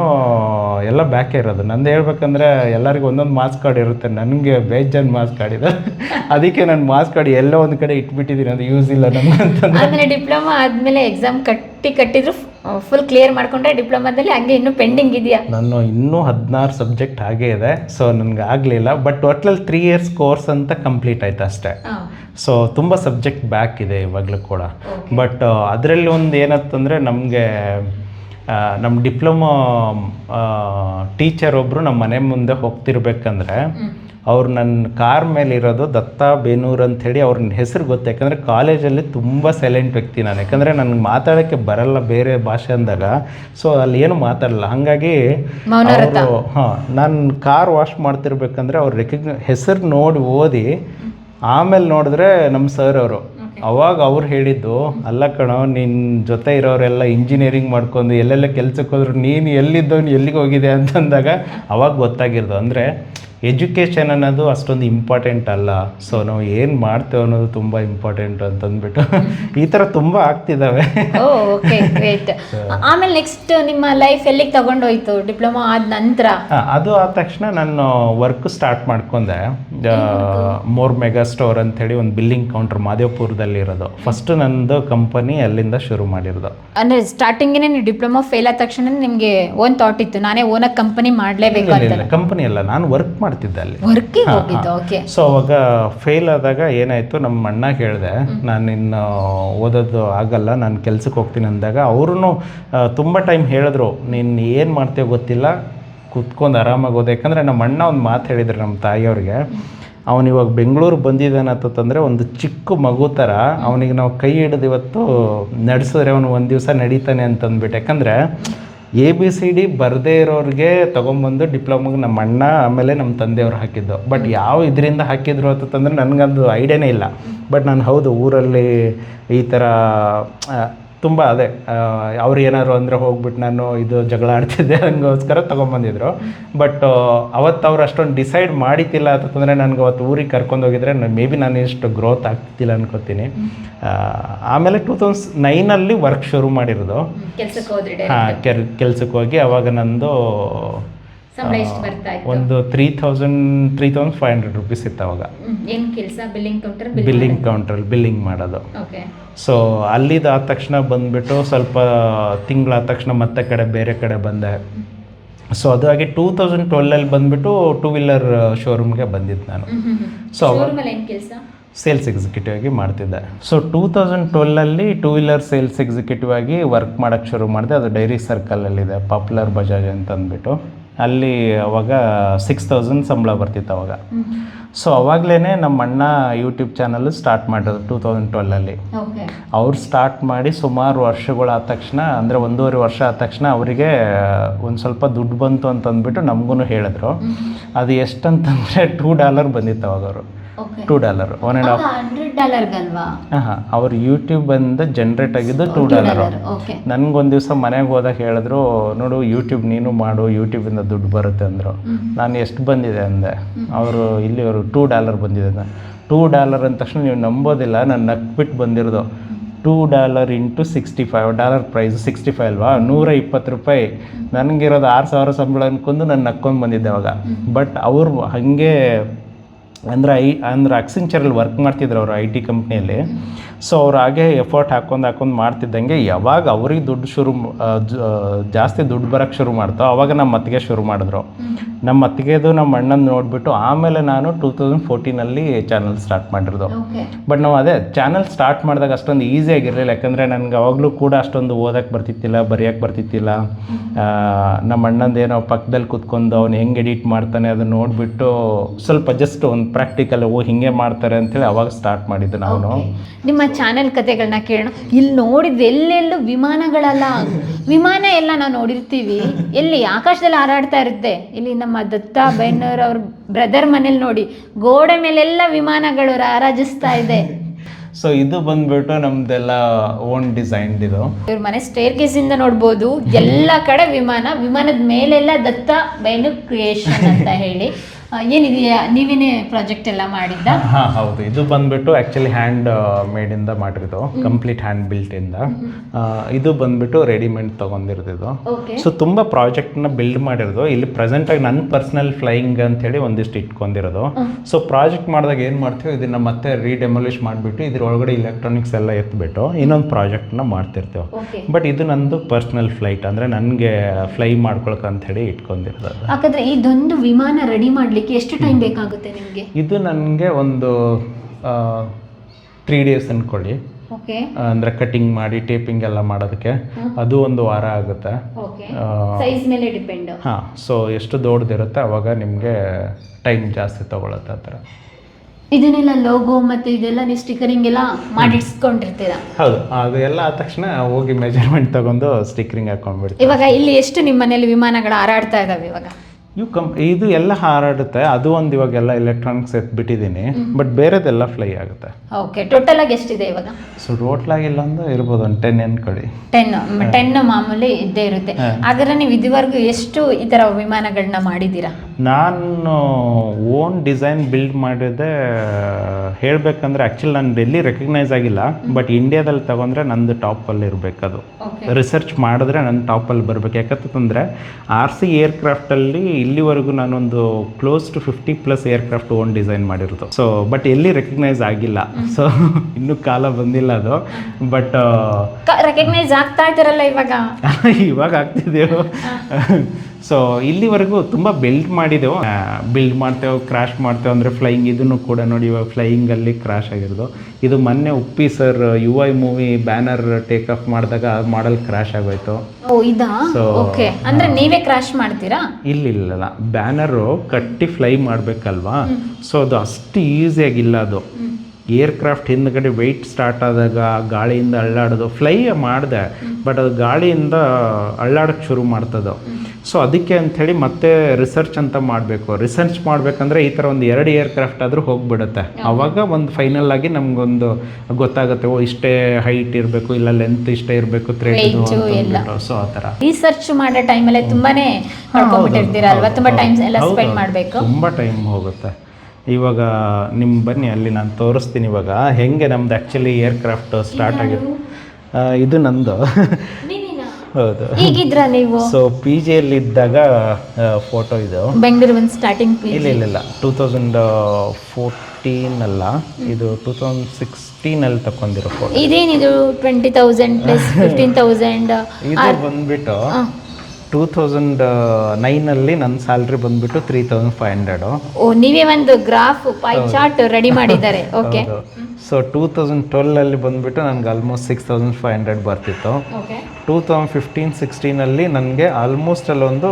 ಎಲ್ಲ ಬ್ಯಾಕ್ ಇರೋದು. ನಂದು ಹೇಳ್ಬೇಕಂದ್ರೆ ಎಲ್ಲರಿಗೂ ಒಂದೊಂದು ಮಾರ್ಕ್ಸ್ ಕಾರ್ಡ್ ಇರುತ್ತೆ. ನನಗೆ ಬೇಜಾನ್ ಮಾರ್ಕ್ಸ್ ಕಾರ್ಡ್ ಇದೆ. ಅದಕ್ಕೆ ನಾನು ಮಾರ್ಕ್ಸ್ ಕಾರ್ಡ್ ಎಲ್ಲೋ ಒಂದು ಕಡೆ ಇಟ್ಬಿಟ್ಟಿದ್ದೀನಿ. ಅದು ಯೂಸ್ ಇಲ್ಲ ನಮ್ಗೆ ಅಂತಂದ್ರೆ. ಡಿಪ್ಲೊಮಾ ಆದಮೇಲೆ ಎಕ್ಸಾಮ್ ಕಟ್ಟಿ ಕಟ್ಟಿದ್ರು ಫುಲ್ ಕ್ಲಿಯರ್ ಮಾಡ್ಕೊಂಡ್ರೆ ಡಿಪ್ಲೊಮಾದಲ್ಲಿ ಹಂಗೆ ಇನ್ನೂ ಪೆಂಡಿಂಗ್ ಇದೆಯಾ? ನಾನು ಇನ್ನೂ ಹದಿನಾರು ಸಬ್ಜೆಕ್ಟ್ ಹಾಗೇ ಇದೆ. ಸೊ ನನಗೆ ಆಗಲಿಲ್ಲ. ಬಟ್ ಒಟ್ಲಲ್ಲಿ ತ್ರೀ ಇಯರ್ಸ್ ಕೋರ್ಸ್ ಅಂತ ಕಂಪ್ಲೀಟ್ ಆಯ್ತು ಅಷ್ಟೇ. ಸೊ ತುಂಬ ಸಬ್ಜೆಕ್ಟ್ ಬ್ಯಾಕ್ ಇದೆ ಇವಾಗಲೂ ಕೂಡ. ಬಟ್ ಅದರಲ್ಲಿ ಒಂದು ಏನತ್ತಂದರೆ ನಮಗೆ ನಮ್ಮ ಡಿಪ್ಲೊಮೋ ಟೀಚರ್ ಒಬ್ಬರು ನಮ್ಮ ಮನೆ ಮುಂದೆ ಹೋಗ್ತಿರ್ಬೇಕಂದ್ರೆ ಅವ್ರು ನನ್ನ ಕಾರ್ ಮೇಲಿರೋದು ಇರೋದು ದತ್ತ ಬೇನೂರ್ ಅಂತ ಹೇಳಿ ಅವ್ರ ಹೆಸರು ಗೊತ್ತು. ಯಾಕಂದರೆ ಕಾಲೇಜಲ್ಲಿ ತುಂಬ ಸೈಲೆಂಟ್ ವ್ಯಕ್ತಿ ನಾನು. ಯಾಕಂದರೆ ನನಗೆ ಮಾತಾಡೋಕ್ಕೆ ಬರಲ್ಲ ಬೇರೆ ಭಾಷೆ ಅಂದಾಗ. ಸೊ ಅಲ್ಲಿ ಏನು ಮಾತಾಡಲ್ಲ. ಹಾಗಾಗಿ ಅವರು ಹಾಂ ನಾನು ಕಾರ್ ವಾಶ್ ಮಾಡ್ತಿರ್ಬೇಕಂದ್ರೆ ಅವ್ರು ರೆಕಗ್ನ ಹೆಸರು ನೋಡಿ ಓದಿ ಆಮೇಲೆ ನೋಡಿದ್ರೆ ನಮ್ಮ ಸರ್ ಅವರು. ಅವಾಗ ಅವ್ರು ಹೇಳಿದ್ದು, ಅಲ್ಲ ಕಣೋ ನಿನ್ನ ಜೊತೆ ಇರೋರೆಲ್ಲ ಇಂಜಿನಿಯರಿಂಗ್ ಮಾಡ್ಕೊಂಡು ಎಲ್ಲೆಲ್ಲ ಕೆಲ್ಸಕ್ಕೆ ಹೋದ್ರು ನೀನು ಎಲ್ಲಿದ್ದವನು ಎಲ್ಲಿಗೆ ಹೋಗಿದೆ ಅಂತಂದಾಗ ಅವಾಗ ಗೊತ್ತಾಗಿರೋದು. ಅಂದರೆ ಎಜುಕೇಷನ್ ಅನ್ನೋದು ಅಷ್ಟೊಂದು ಇಂಪಾರ್ಟೆಂಟ್ ಅಲ್ಲ. ಸೊ ನಾವು ಏನು ಮಾಡ್ತೇವೆ ಅನ್ನೋದು ತುಂಬ ಇಂಪಾರ್ಟೆಂಟ್ ಅಂತಂದ್ಬಿಟ್ಟು ಈ ಥರ ತುಂಬ ಆಗ್ತಿದ್ದಾವೆ ಓಕೆ ಗ್ರೇಟ್ ಆಮೇಲೆ ನೆಕ್ಸ್ಟ್ ನಿಮ್ಮ ಲೈಫ್ ಎಲ್ಲಿಗೆ ತಗೊಂಡೋಯ್ತು? ಡಿಪ್ಲೊಮಾ ಆದ ನಂತರ? ಅದು ಆದ ತಕ್ಷಣ ನಾನು ವರ್ಕ್ ಸ್ಟಾರ್ಟ್ ಮಾಡ್ಕೊಂಡೆ. ಮೋರ್ ಮೆಗಾ ಸ್ಟೋರ್ ಅಂತೇಳಿ ಒಂದು ಬಿಲ್ಲಿಂಗ್ ಕೌಂಟರ್ ಮಾದೇವಪುರದಲ್ಲಿ ಇರೋದು ಫಸ್ಟ್ ನಂದು ಕಂಪನಿ ಅಲ್ಲಿಂದ ಶುರು ಮಾಡಿರೋದು. ಅಂದ್ರೆ ಸ್ಟಾರ್ಟಿಂಗ್ ನೀವು ಡಿಪ್ಲೊಮಾ ಫೇಲ್ ಆದ ತಕ್ಷಣ ನಿಮಗೆ ಓನ್ ಥಾಟ್ ಇತ್ತು. ನಾನೇ ಓನಾಗಿ ಕಂಪನಿ ಮಾಡಲೇಬೇಕು ಅಂತ ಕಂಪನಿ ಅಲ್ಲ. ನಾನು ವರ್ಕ್ ಮಾಡ್ತಿದ್ದೆ ಅಲ್ಲಿ. ವರ್ಕಿಗೆ ಹೋಗಿದ್ದು ಓಕೆ ಸೊ ಅವಾಗ ಫೇಲ್ ಆದಾಗ ಏನಾಯಿತು ನಮ್ಮ ಅಣ್ಣ ಹೇಳಿದೆ ನಾನು ಇನ್ನು ಓದೋದು ಆಗಲ್ಲ ನಾನು ಕೆಲ್ಸಕ್ಕೆ ಹೋಗ್ತೀನಿ ಅಂದಾಗ ಅವ್ರೂ ತುಂಬ ಟೈಮ್ ಹೇಳಿದ್ರು ನೀನು ಏನು ಮಾಡ್ತೀಯೋ ಗೊತ್ತಿಲ್ಲ ಕುತ್ಕೊಂಡು ಆರಾಮಾಗಿ ಓದು. ಯಾಕಂದರೆ ನಮ್ಮ ಅಣ್ಣ ಒಂದು ಮಾತು ಹೇಳಿದ್ರು ನಮ್ಮ ತಾಯಿಯವ್ರಿಗೆ ಅವನು ಇವಾಗ ಬೆಂಗಳೂರು ಬಂದಿದ್ದಾನೆ ಅಂತಂದರೆ ಒಂದು ಚಿಕ್ಕ ಮಗು ಥರ ಅವನಿಗೆ ನಾವು ಕೈ ಹಿಡಿದು ಇವತ್ತು ನಡೆಸಿದ್ರೆ ಅವನು ಒಂದು ದಿವಸ ನಡೀತಾನೆ ಅಂತಂದ್ಬಿಟ್ಟು. ಯಾಕಂದರೆ ಎ ಬಿ ಸಿ ಡಿ ಬರದೇ ಇರೋರಿಗೆ ತೊಗೊಂಬಂದು ಡಿಪ್ಲೊಮಾಗೆ ನಮ್ಮ ಅಣ್ಣ ಆಮೇಲೆ ನಮ್ಮ ತಂದೆಯವ್ರು ಹಾಕಿದ್ದು. ಬಟ್ ಯಾವ ಇದರಿಂದ ಹಾಕಿದ್ರು ಅಂತಂದರೆ ನನಗದು ಐಡಿಯಾನೇ ಇಲ್ಲ. ಬಟ್ ನಾನು ಹೌದು ಊರಲ್ಲಿ ಈ ಥರ ತುಂಬ ಅದೇ ಅವ್ರು ಏನಾದ್ರು ಅಂದರೆ ಹೋಗ್ಬಿಟ್ಟು ನಾನು ಇದು ಜಗಳ ಆಡ್ತಿದ್ದೆ ಹಂಗೋಸ್ಕರ ತೊಗೊಂಬಂದಿದ್ರು. ಬಟ್ ಅವತ್ತು ಅವ್ರು ಅಷ್ಟೊಂದು ಡಿಸೈಡ್ ಮಾಡಿತಿಲ್ಲ ಅಂತಂದರೆ ನನಗೆ ಅವತ್ತು ಊರಿಗೆ ಕರ್ಕೊಂಡು ಹೋಗಿದ್ರೆ ಮೇ ಬಿ ನಾನು ಇಷ್ಟು ಗ್ರೋತ್ ಆಗ್ತಿಲ್ಲ ಅನ್ಕೋತೀನಿ. ಆಮೇಲೆ ಟೂ ತೌಸಂಡ್ ನೈನಲ್ಲಿ ವರ್ಕ್ ಶುರು ಮಾಡಿರೋದು. ಹಾಂ ಕೆಲ್ ಕೆಲ್ಸಕ್ಕೆ ಹೋಗಿ ಅವಾಗ ನಂದು ಸಂಬಳ ಎಷ್ಟು ಬರ್ತಾ ಇತ್ತು? ಒಂದು three thousand three thousand five hundred rupees ಇತ್ತು ಅವಾಗ. ಏನು ಕೆಲಸ? ಬಿಲ್ಲಿಂಗ್ ಕೌಂಟರ್ ಬಿಲ್ಲಿಂಗ್ ಕೌಂಟ್ರಲ್ಲಿ ಬಿಲ್ಲಿಂಗ್ ಮಾಡೋದು. ಓಕೆ ಸೊ ಅಲ್ಲಿದಾದ ಆದ ತಕ್ಷಣ ಬಂದ್ಬಿಟ್ಟು ಸ್ವಲ್ಪ ತಿಂಗಳಾದ ತಕ್ಷಣ ಮತ್ತೆ ಕಡೆ ಬೇರೆ ಕಡೆ ಬಂದೆ. ಸೊ ಅದಾಗಿ ಟೂ ತೌಸಂಡ್ ಟ್ವೆಲ್ಲಲ್ಲಿ ಬಂದ್ಬಿಟ್ಟು ಟೂ ವೀಲರ್ ಶೋರೂಮ್ಗೆ ಬಂದಿದ್ದು ನಾನು. ಸೊ ಕೆಲಸ? ಸೇಲ್ಸ್ ಎಕ್ಸಿಕ್ಯೂಟಿವ್ ಆಗಿ ಮಾಡ್ತಿದ್ದೆ. ಸೊ ಟೂ ತೌಸಂಡ್ ಟ್ವೆಲ್ಲಲ್ಲಿ ಟೂ ವೀಲರ್ ಸೇಲ್ಸ್ ಎಕ್ಸಿಕ್ಯೂಟಿವ್ ಆಗಿ ವರ್ಕ್ ಮಾಡೋಕ್ಕೆ ಶುರು ಮಾಡಿದೆ. ಅದು ಡೈರಿ ಸರ್ಕಲಲ್ಲಿದೆ ಪಾಪ್ಯುಲರ್ ಬಜಾಜ್ ಅಂತ ಅಂದ್ಬಿಟ್ಟು ಅಲ್ಲಿ ಅವಾಗ ಸಿಕ್ಸ್ ತೌಸಂಡ್ ಸಂಬಳ ಬರ್ತಿತ್ತು ಅವಾಗ. ಸೊ ಅವಾಗಲೇ ನಮ್ಮ ಅಣ್ಣ ಯೂಟ್ಯೂಬ್ ಚಾನಲ್ ಸ್ಟಾರ್ಟ್ ಮಾಡಿದ್ರು ಟೂ ತೌಸಂಡ್ ಟ್ವೆಲ್ಲಲ್ಲಿ ಓಕೆ. ಅವ್ರು ಸ್ಟಾರ್ಟ್ ಮಾಡಿ ಸುಮಾರು ವರ್ಷಗಳಾದ ತಕ್ಷಣ ಅಂದರೆ ಒಂದೂವರೆ ವರ್ಷ ಆದ ತಕ್ಷಣ ಅವರಿಗೆ ಒಂದು ಸ್ವಲ್ಪ ದುಡ್ಡು ಬಂತು ಅಂತಂದ್ಬಿಟ್ಟು ನಮಗೂ ಹೇಳಿದ್ರು. ಅದು ಎಷ್ಟಂತಂದರೆ ಟೂ ಡಾಲರ್ ಬಂದಿತ್ತು ಅವಾಗ ಅವರು two dollar one and half ಹಾಂ ಅವ್ರು ಯೂಟ್ಯೂಬ್ ಬಂದು ಜನ್ರೇಟ್ ಆಗಿದ್ದು ಟೂ ಡಾಲರು ಓಕೆ ನನಗೊಂದು ದಿವಸ ಮನೆಗೆ ಹೋದಾಗ ಹೇಳಿದ್ರು ನೋಡು ಯೂಟ್ಯೂಬ್ ನೀನು ಮಾಡು ಯೂಟ್ಯೂಬಿಂದ ದುಡ್ಡು ಬರುತ್ತೆ ಅಂದರು. ನಾನು ಎಷ್ಟು ಬಂದಿದೆ ಅಂದೆ. ಅವರು ಇಲ್ಲಿ ಅವರು ಟೂ ಡಾಲರ್ ಬಂದಿದೆ ಟೂ ಡಾಲರ್ ಅಂದ ತಕ್ಷಣ ನೀವು ನಂಬೋದಿಲ್ಲ ನಾನು ನಕ್ಬಿಟ್ಟು ಬಂದಿರೋದು. Two dollar into sixty five dollar price sixty five ಅಲ್ವಾ? ನೂರ ಇಪ್ಪತ್ತು ರೂಪಾಯಿ. ನನಗಿರೋದು ಆರು ಸಾವಿರ ಸಂಬಳ ಅನ್ಕೊಂಡು ನಾನು ನಕ್ಕೊಂಡು ಬಂದಿದ್ದೆ ಅವಾಗ. ಬಟ್ ಅವರು ಹಾಗೆ ಅಂದ್ರೆ ಐ ಅಂದ್ರೆ ಅಕ್ಸೆಂಚರಲ್ಲಿ ವರ್ಕ್ ಮಾಡ್ತಿದ್ರು ಅವರು ಐ ಟಿ ಕಂಪ್ನಿಯಲ್ಲಿ ಸೊ ಅವ್ರು ಹಾಗೆ ಎಫರ್ಟ್ ಹಾಕೊಂಡು ಹಾಕೊಂಡು ಮಾಡ್ತಿದ್ದಂಗೆ ಯಾವಾಗ ಅವ್ರಿಗೆ ದುಡ್ಡು ಶುರು ಜಾಸ್ತಿ ದುಡ್ಡು ಬರೋಕ್ಕೆ ಶುರು ಮಾಡ್ತೋ ಅವಾಗ ನಮ್ಮ ಅತ್ತಿಗೆ ಶುರು ಮಾಡಿದ್ರು. ನಮ್ಮ ಅತ್ತಿಗೆದು ನಮ್ಮ ಅಣ್ಣನ ನೋಡಿಬಿಟ್ಟು ಆಮೇಲೆ ನಾನು ಟೂ ತೌಸಂಡ್ ಫೋರ್ಟೀನಲ್ಲಿ ಚಾನಲ್ ಸ್ಟಾರ್ಟ್ ಮಾಡಿರೋದು. ಬಟ್ ನಾವು ಅದೇ ಚಾನಲ್ ಸ್ಟಾರ್ಟ್ ಮಾಡಿದಾಗ ಅಷ್ಟೊಂದು ಈಸಿ ಆಗಿರಲಿಲ್ಲ. ಯಾಕಂದರೆ ನನಗೆ ಅವಾಗಲೂ ಕೂಡ ಅಷ್ಟೊಂದು ಓದಕ್ಕೆ ಬರ್ತಿತ್ತಿಲ್ಲ ಬರೆಯೋಕ್ಕೆ ಬರ್ತಿತ್ತಿಲ್ಲ. ನಮ್ಮ ಅಣ್ಣಂದೇನೋ ಪಕ್ಕದಲ್ಲಿ ಕೂತ್ಕೊಂಡು ಅವ್ನು ಹೆಂಗೆ ಎಡಿಟ್ ಮಾಡ್ತಾನೆ ಅದನ್ನು ನೋಡಿಬಿಟ್ಟು ಸ್ವಲ್ಪ ಜಸ್ಟ್ ಒಂದು ಪ್ರಾಕ್ಟಿಕಲ್ ಓ ಹಿಂಗೆ ಮಾಡ್ತಾರೆ ಅಂತೇಳಿ ಅವಾಗ ಸ್ಟಾರ್ಟ್ ಮಾಡಿದ್ದು ನಾನು. ನಿಮ್ಮ ಚಾನೆಲ್ ಕತೆಗಳನ್ನ ಕೇಳೋಣ. ಇಲ್ಲಿ ನೋಡಿದ ಎಲ್ಲೆಲ್ಲೂ ವಿಮಾನಗಳಲ್ಲ. ವಿಮಾನ ಎಲ್ಲ ನಾವು ನೋಡಿರ್ತೀವಿ. ಎಲ್ಲಿ ಆಕಾಶದಲ್ಲಿ ಹಾರಾಡ್ತಾ ಇರುತ್ತೆ. ಇಲ್ಲಿ ನಮ್ಮ ದತ್ತ ಬೈನೂರ್ ಅವ್ರ ಬ್ರದರ್ ಮನೇಲಿ ನೋಡಿ. ಗೋಡೆ ಮೇಲೆಲ್ಲ ವಿಮಾನಗಳು ರಾರಾಜಿಸ್ತಾ ಇದೆ. ಸೊ ಇದು ಬಂದ್ಬಿಟ್ಟು ನಮ್ದೆಲ್ಲ ಓನ್ ಡಿಸೈನ್ ಇದು. ಇವ್ರ ಮನೆ ಸ್ಟೇರ್ ಕೇಸ್ ಇಂದ ನೋಡ್ಬೋದು. ಎಲ್ಲ ಕಡೆ ವಿಮಾನ. ವಿಮಾನದ ಮೇಲೆಲ್ಲ ದತ್ತ ಬೈನು ಕ್ರಿಯೇಷನ್ ಅಂತ ಹೇಳಿ. ಏನಿದೆಯಾ? ನೀವೇನೇ ಪ್ರಾಜೆಕ್ಟ್ ಎಲ್ಲ ಮಾಡಿದ್ದ? ಹಾ ಹೌದು. ಇದು ಬಂದ್ಬಿಟ್ಟು ಆ್ಯಕ್ಚುಲಿ ಹ್ಯಾಂಡ್ ಮೇಡಿಂದ ಮಾಡಿರೋದು. ಕಂಪ್ಲೀಟ್ ಹ್ಯಾಂಡ್ ಬಿಲ್ಟಿಂದ ಇದು. ಬಂದ್ಬಿಟ್ಟು ರೆಡಿಮೇಡ್ ತೊಗೊಂಡಿರೋದು ಓಕೆ ಸೊ ತುಂಬ ಪ್ರಾಜೆಕ್ಟ್ನ ಬಿಲ್ಡ್ ಮಾಡಿರೋದು. ಇಲ್ಲಿ ಪ್ರೆಸೆಂಟಾಗಿ ನನ್ನ ಪರ್ಸನಲ್ ಫ್ಲೈಯಿಂಗ್ ಅಂತೇಳಿ ಒಂದಿಷ್ಟು ಇಟ್ಕೊಂಡಿರೋದು. ಸೊ ಪ್ರಾಜೆಕ್ಟ್ ಮಾಡಿದಾಗ ಏನು ಮಾಡ್ತೀವಿ ಇದನ್ನ ಮತ್ತೆ ರೀಡೆಮೊಲಿಷ್ ಮಾಡಿಬಿಟ್ಟು ಇದ್ರ ಒಳಗಡೆ ಇಲೆಕ್ಟ್ರಾನಿಕ್ಸ್ ಎಲ್ಲ ಎತ್ಬಿಟ್ಟು ಇನ್ನೊಂದು ಪ್ರಾಜೆಕ್ಟ್ನ ಮಾಡ್ತಿರ್ತೀವಿ. ಬಟ್ ಇದು ನಂದು ಪರ್ಸನಲ್ ಫ್ಲೈಟ್ ಅಂದರೆ ನನಗೆ ಫ್ಲೈ ಮಾಡ್ಕೊಳಕ್ಕೆ ಹೇಳಿ ಇಟ್ಕೊಂಡಿರೋದು ಯಾಕಂದರೆ ಇದೊಂದು ವಿಮಾನ ರೆಡಿ ಮಾಡ್ಲಿಕ್ಕೆ ಎಷ್ಟು ಟೈಮ್ ಬೇಕಾಗುತ್ತೆ ನಿಮಗೆ? ಇದು ನನಗೆ ಒಂದು ತ್ರೀ ಡೇಸ್ ಅಂದ್ಕೊಳ್ಳಿ ಅಂದ್ರೆ ಕಟಿಂಗ್ ಮಾಡಿ ಟೇಪಿಂಗ್ ಎಲ್ಲ ಮಾಡೋದಕ್ಕೆ. ಅದು ಒಂದು ವಾರ ಆಗುತ್ತೆ. ಸೈಜ್ ಮೇಲೆ ಡಿಪೆಂಡ್ ಹಾಂ ಸೊ ಎಷ್ಟು ದೊಡ್ಡದಿರುತ್ತೆ ಅವಾಗ ನಿಮಗೆ ಟೈಮ್ ಜಾಸ್ತಿ ತಗೊಳುತ್ತೆ ಆ ಥರ. ಇದನ್ನೆಲ್ಲ ಲೋಗೋ ಮತ್ತು ಇದೆಲ್ಲ ನೀವು ಸ್ಟಿಕರಿಂಗ್ ಎಲ್ಲ ಮಾಡಿಸ್ಕೊಂಡಿರ್ತೀರಾ? ಹೌದು ಅದು ಎಲ್ಲ ಆದ ತಕ್ಷಣ ಹೋಗಿ ಮೆಜರ್ಮೆಂಟ್ ತಗೊಂಡು ಸ್ಟಿಕರಿಂಗ್ ಹಾಕೊಂಡ್ಬಿಡ್ತೀವಿ. ಇವಾಗ ಇಲ್ಲಿ ಎಷ್ಟು ನಿಮ್ಮ ಮನೇಲಿ ವಿಮಾನಗಳು ಹಾರಾಡ್ತಾ ಇದಾವೆ ಇವಾಗ? ಇವು ಕಂಪ್ ಇದು ಎಲ್ಲ ಹಾರಾಡುತ್ತೆ. ಅದು ಒಂದು ಇವಾಗೆಲ್ಲ ಎಲೆಕ್ಟ್ರಾನಿಕ್ಸ್ ಎತ್ಬಿಟ್ಟಿದ್ದೀನಿ ಬಟ್ ಬೇರೆದೆಲ್ಲ ಫ್ಲೈ ಆಗುತ್ತೆ. ಓಕೆ ಟೋಟಲ್ ಆಗಿ ಎಷ್ಟಿದೆ ಇವಾಗ? ಸೊ ಟೋಟ್ಲಾಗಿಲ್ಲ ಅಂದ್ರೆ ಇರ್ಬೋದು ಒಂದು ಟೆನ್ ಅನ್ಕೊಳ್ಳಿ ಟೆನ್ ಟೆನ್ ಮಾಮೂಲಿ ಇದ್ದೇ ಇರುತ್ತೆ. ಆದರೆ ನೀವು ಇದುವರೆಗೂ ಎಷ್ಟು ಈ ಥರ ವಿಮಾನಗಳನ್ನ ಮಾಡಿದ್ದೀರಾ? ನಾನು ಓನ್ ಡಿಸೈನ್ ಬಿಲ್ಡ್ ಮಾಡಿದೆ. ಹೇಳಬೇಕಂದ್ರೆ ಆ್ಯಕ್ಚುಲಿ ನಾನು ಡೆಲ್ಲಿ ರೆಕಗ್ನೈಸ್ ಆಗಿಲ್ಲ. ಬಟ್ ಇಂಡಿಯಾದಲ್ಲಿ ತಗೊಂಡ್ರೆ ನಂದು ಟಾಪಲ್ಲಿ ಇರಬೇಕದು ರಿಸರ್ಚ್ ಮಾಡಿದ್ರೆ ನನ್ನ ಟಾಪಲ್ಲಿ ಬರಬೇಕು. ಯಾಕಂತಂದರೆ ಆರ್ ಸಿ ಏರ್ಕ್ರಾಫ್ಟಲ್ಲಿ ಇಲ್ಲಿವರೆಗೂ ನಾನೊಂದು close to fifty plus aircraft own design ಮಾಡಿರೋದು. ಸೊ ಬಟ್ ಎಲ್ಲಿ ರೆಕಗ್ನೈಸ್ ಆಗಿಲ್ಲ. ಸೊ ಇನ್ನೂ ಕಾಲ ಬಂದಿಲ್ಲ ಅದು. ಬಟ್ ರೆಕಗ್ನೈಸ್ ಆಗ್ತಾ ಇದ್ದಾರಲ್ಲ ಇವಾಗ? ಇವಾಗ ಆಗ್ತಿದೆವು ಸೊ ಇಲ್ಲಿವರೆಗೂ ತುಂಬ ಬಿಲ್ಡ್ ಮಾಡಿದೆವು. ಬಿಲ್ಡ್ ಮಾಡ್ತೇವೆ ಕ್ರಾಶ್ ಮಾಡ್ತೇವೆ ಅಂದರೆ ಫ್ಲೈಯಿಂಗ್ ಇದನ್ನು ಕೂಡ ನೋಡಿ ಇವಾಗ ಫ್ಲೈಯಿಂಗಲ್ಲಿ ಕ್ರಾಶ್ ಆಗಿರೋದು. ಇದು ಮೊನ್ನೆ Uppi sir U I movie banner take off ಮಾಡಿದಾಗ ಮಾಡಲ್ ಕ್ರಾಶ್ ಆಗೋಯ್ತು. ಓಕೆ ಅಂದ್ರೆ ನೀವೇ ಕ್ರಾಶ್ ಮಾಡ್ತೀರಾ? ಇಲ್ಲಿಲ್ಲ ಬ್ಯಾನರು ಕಟ್ಟಿ ಫ್ಲೈ ಮಾಡಬೇಕಲ್ವಾ? ಸೊ ಅದು ಅಷ್ಟು ಈಸಿಯಾಗಿಲ್ಲ ಅದು. ಏರ್ ಕ್ರಾಫ್ಟ್ ಹಿಂದ್ಗಡೆ ವೆಯ್ಟ್ ಸ್ಟಾರ್ಟ್ ಆದಾಗ ಗಾಳಿಯಿಂದ ಅಳ್ಳಾಡೋದು. ಫ್ಲೈ ಮಾಡಿದೆ ಬಟ್ ಅದು ಗಾಳಿಯಿಂದ ಅಳ್ಳಾಡೋಕ್ಕೆ ಶುರು ಮಾಡ್ತದು ಸೊ ಅದಕ್ಕೆ ಅಂಥೇಳಿ ಮತ್ತೆ ರಿಸರ್ಚ್ ಅಂತ ಮಾಡಬೇಕು. ರಿಸರ್ಚ್ ಮಾಡಬೇಕಂದ್ರೆ ಈ ಥರ ಒಂದು ಎರಡು ಏರ್ಕ್ರಾಫ್ಟ್ ಆದರೂ ಹೋಗ್ಬಿಡುತ್ತೆ. ಅವಾಗ ಒಂದು ಫೈನಲ್ ಆಗಿ ನಮಗೊಂದು ಗೊತ್ತಾಗುತ್ತೆ ಓ ಇಷ್ಟೇ ಹೈಟ್ ಇರಬೇಕು ಇಲ್ಲ ಲೆಂತ್ ಇಷ್ಟೇ ಇರಬೇಕು ಥ್ರೆಡ್ ಸೊ ಆ ಥರ. ರಿಸರ್ಚ್ ಮಾಡೋ ಟೈಮಲ್ಲೇ ತುಂಬಾನೇ ಕಳ್ಕೊಂಡ್ಬಿಟ್ಟಿರ್ತೀರಾ ಅಲ್ವಾ ತುಂಬಾ ಟೈಮ್ ಎಲ್ಲ ಸ್ಪೆಂಡ್ ಮಾಡಬೇಕು. ತುಂಬ ಟೈಮ್ ಹೋಗುತ್ತೆ. ಇವಾಗ ನಿಮ್ಮ ಬನ್ನಿ ಅಲ್ಲಿ ನಾನು ತೋರಿಸ್ತೀನಿ ಇವಾಗ. ಹೆಂಗೆ ನಮ್ದು ಆ್ಯಕ್ಚುಲಿ ಏರ್ಕ್ರಾಫ್ಟ್ ಸ್ಟಾರ್ಟ್ ಆಗಿದೆ? ಇದು ನಂದು. ಹೌದು. ಈಗಿದ್ರ ನೀವು? ಸೊ ಪಿ ಜಿಯಲ್ಲಿ ಇದ್ದಾಗ ಫೋಟೋ ಇದು. ಬೆಂಗಳೂರು ಒಂದು ಸ್ಟಾರ್ಟಿಂಗ್ ಇಲ್ಲ ಇಲ್ಲ ಇಲ್ಲ. ಟೂ ತೌಸಂಡ್ ಫೋರ್ಟೀನ್ ಅಲ್ಲ. ಇದು ಟೂ ತೌಸಂಡ್ ಸಿಕ್ಸ್ಟೀನಲ್ಲಿ ತಕೊಂಡಿರೋ ಫೋಟೋ ಇದೇನಿದು twenty thousand plus fifteen thousand ಇದು ಬಂದ್ಬಿಟ್ಟು ಟೂ ತೌಸಂಡ್ ನೈನಲ್ಲಿ ನನ್ನ ಸ್ಯಾಲ್ರಿ ಬಂದ್ಬಿಟ್ಟು ತ್ರೀ ತೌಸಂಡ್ ಫೈವ್ ಹಂಡ್ರೆಡು ಓ ನೀವೇ ಒಂದು ಗ್ರಾಫ್ ಪೈ ಚಾರ್ಟ್ ರೆಡಿ ಮಾಡಿದ್ದಾರೆ. ಓಕೆ ಸೊ ಟೂ ತೌಸಂಡ್ ಟ್ವೆಲ್ಲಲ್ಲಿ ಬಂದುಬಿಟ್ಟು ನನಗೆ almost six thousand five hundred ಬರ್ತಿತ್ತು. ಟೂ ತೌಸಂಡ್ ಫಿಫ್ಟೀನ್ ಸಿಕ್ಸ್ಟೀನಲ್ಲಿ ನನಗೆ ಆಲ್ಮೋಸ್ಟ್ ಅಲ್ಲೊಂದು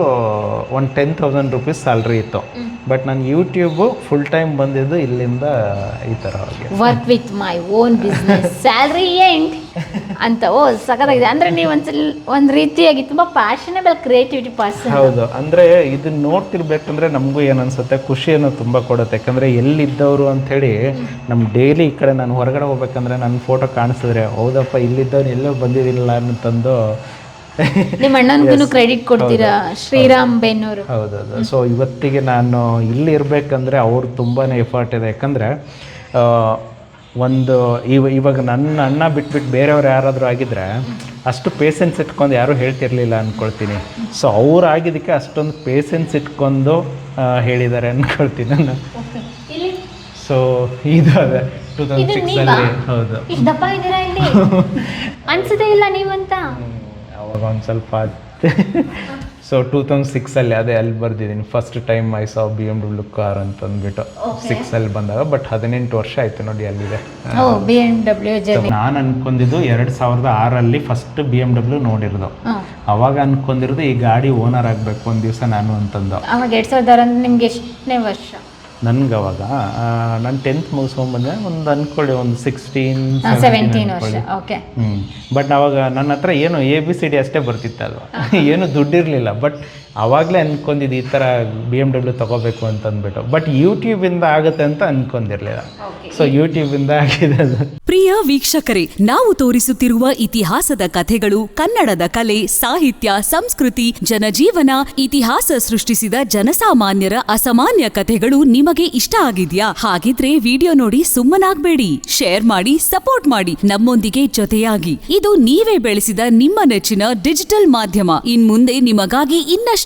ಒಂದು ಟೆನ್ ತೌಸಂಡ್ ರುಪೀಸ್ ಸ್ಯಾಲ್ರಿ ಇತ್ತು. ಬಟ್ ನಾನು ಯೂಟ್ಯೂಬು ಫುಲ್ ಟೈಮ್ ಬಂದಿದ್ದು ಇಲ್ಲಿಂದ ಈ ಥರ work with my own business salary ಎಂಟ್ ಅಂತ. ಓ ಸಖತ್ತಾಗಿದೆ. ಅಂದರೆ ನೀವು ಒಂದು ಒಂದು ರೀತಿಯಾಗಿ ತುಂಬ ಪ್ಯಾಷನಬಲ್ ಕ್ರಿಯೇಟಿವಿಟಿ ಪರ್ಸನ್ ಹೌದು. ಅಂದರೆ ಇದನ್ನ ನೋಡ್ತಿರ್ಬೇಕಂದ್ರೆ ನಮಗೂ ಏನು ಅನ್ಸುತ್ತೆ? ಖುಷಿಯನ್ನು ತುಂಬ ಕೊಡುತ್ತೆ. ಯಾಕಂದರೆ ಎಲ್ಲಿದ್ದವರು ಅಂಥೇಳಿ ನಮ್ಮ ಡೈಲಿ ಈ ಕಡೆ ನಾನು ಹೊರಗಡೆ ಹೋಗ್ಬೇಕಂದ್ರೆ ನನ್ನ ಫೋಟೋ ಕಾಣಿಸಿದ್ರೆ ಹೌದಪ್ಪ ಇಲ್ಲಿದ್ದವ್ನು ಎಲ್ಲೋ ಬಂದಿದ್ದಿಲ್ಲ ಅಂತಂದು. ನಿಮ್ಮ ಅಣ್ಣನಿಗೂ ಕ್ರೆಡಿಟ್ ಕೊಡ್ತೀರಾ? ಶ್ರೀರಾಮ್ ಬೆನ್ನೂರು. ಹೌದೌದು. ಸೊ ಇವತ್ತಿಗೆ ನಾನು ಇಲ್ಲಿ ಇರಬೇಕಂದ್ರೆ ಅವ್ರು ತುಂಬಾ ಎಫರ್ಟ್ ಇದೆ. ಯಾಕಂದರೆ ಒಂದು ಇವ ಇವಾಗ ನನ್ನ ಅಣ್ಣ ಬಿಟ್ಬಿಟ್ಟು ಬೇರೆಯವ್ರು ಯಾರಾದರೂ ಆಗಿದ್ರೆ ಅಷ್ಟು ಪೇಷನ್ಸ್ ಇಟ್ಕೊಂಡು ಯಾರೂ ಹೇಳ್ತಿರ್ಲಿಲ್ಲ ಅಂದ್ಕೊಳ್ತೀನಿ ಸೊ ಅವ್ರು ಆಗಿದ್ದಕ್ಕೆ ಅಷ್ಟೊಂದು ಪೇಷನ್ಸ್ ಇಟ್ಕೊಂಡು ಹೇಳಿದ್ದಾರೆ ಅಂದ್ಕೊಳ್ತೀನಿ ನಾನು. ಸೊ ಇದು ಅದೇ ಟೂ ತೌಸಂಡ್ ಸಿಕ್ಸಲ್ಲಿ? ಹೌದು. ದಪ್ಪ ಇದ್ದೀರಾ ಇಲ್ಲಿ? ಅನ್ಸದೇ ಇಲ್ಲ ನೀವಂತ. ಅವಾಗ ಒಂದು ಸ್ವಲ್ಪ ಸೊ ಟೂ ತೌಸಂಡ್ ಸಿಕ್ಸಲ್ಲಿ ಅದೇ ಅಲ್ಲಿ ಬರ್ದಿದ್ದೀನಿ. First time I saw B M W car ಅಂತ ಅಂದ್ಬಿಟ್ಟು ಸಿಕ್ಸಲ್ಲಿ ಬಂದಾಗ ಬಟ್ ಹದಿನೆಂಟು ವರ್ಷ ಆಯಿತು ನೋಡಿ ಅಲ್ಲಿದೆ. ಓ ಬಿ ಎಂ ಡಬ್ಲ್ಯೂ ನಾನು ಅನ್ಕೊಂಡಿದ್ದು ಎರಡು ಸಾವಿರದ ಆರಲ್ಲಿ ಫಸ್ಟ್ ಬಿ ಎಂ ಡಬ್ಲ್ಯೂ ನೋಡಿರೋದು. ಅವಾಗ ಅನ್ಕೊಂಡಿರೋದು ಈ ಗಾಡಿ ಓನರ್ ಆಗಬೇಕು ಒಂದು ದಿವಸ ನಾನು ಅಂತಂದು. ಅವಾಗ ಎರಡ್ ಸಾವಿರದ ಆರು ನಿಮ್ಗೆ ಎಷ್ಟನೇ ವರ್ಷ? ನನ್ಗೆ ಅವಾಗ ನಾನು ಟೆಂತ್ ಮುಗಿಸ್ಕೊಂಬಂದೆ ಒಂದು ಅಂದ್ಕೊಳ್ಳಿ ಒಂದು ಸಿಕ್ಸ್ಟೀನ್ ಸೆವೆಂಟೀನ್ ವರ್ಷ ಓಕೆ ಹ್ಞೂ ಬಟ್ ಅವಾಗ ನನ್ನ ಹತ್ರ ಏನು ಎ ಬಿ ಸಿ ಡಿ ಅಷ್ಟೇ ಬರ್ತಿತ್ತಲ್ವ? ಏನು ದುಡ್ಡಿರಲಿಲ್ಲ ಬಟ್ ಆವಾಗಲೇ ಅಂದ್ಕೊಂಡಿದ್ದು ಈ ಥರ ಬಿ ಎಂ ಡಬ್ಲ್ಯೂ ತೊಗೋಬೇಕು ಅಂತ ಅಂದ್ಬಿಟ್ಟು. ಬಟ್ ಯೂಟ್ಯೂಬಿಂದ ಆಗುತ್ತೆ ಅಂತ ಅನ್ಕೊಂಡಿರಲಿಲ್ಲ. ಸೊ ಯೂಟ್ಯೂಬಿಂದ ಆಗಿದೆ ಅದು. ಪ್ರಿಯ ವೀಕ್ಷಕರೇ ನಾವು ತೋರಿಸುತ್ತಿರುವ ಇತಿಹಾಸದ ಕಥೆಗಳು ಕನ್ನಡದ ಕಲೆ ಸಾಹಿತ್ಯ ಸಂಸ್ಕೃತಿ ಜನಜೀವನ ಇತಿಹಾಸ ಸೃಷ್ಟಿಸಿದ ಜನಸಾಮಾನ್ಯರ ಅಸಾಮಾನ್ಯ ಕಥೆಗಳು ನಿಮಗೆ ಇಷ್ಟ ಆಗಿದ್ಯಾ? ಹಾಗಿದ್ರೆ ವಿಡಿಯೋ ನೋಡಿ ಸುಮ್ಮನಾಗ್ಬೇಡಿ. ಶೇರ್ ಮಾಡಿ ಸಪೋರ್ಟ್ ಮಾಡಿ. ನಮ್ಮೊಂದಿಗೆ ಜೊತೆಯಾಗಿ. ಇದು ನೀವೇ ಬೆಳೆಸಿದ ನಿಮ್ಮ ನೆಚ್ಚಿನ ಡಿಜಿಟಲ್ ಮಾಧ್ಯಮ. ಇನ್ಮುಂದೆ ನಿಮಗಾಗಿ ಇನ್ನಷ್ಟು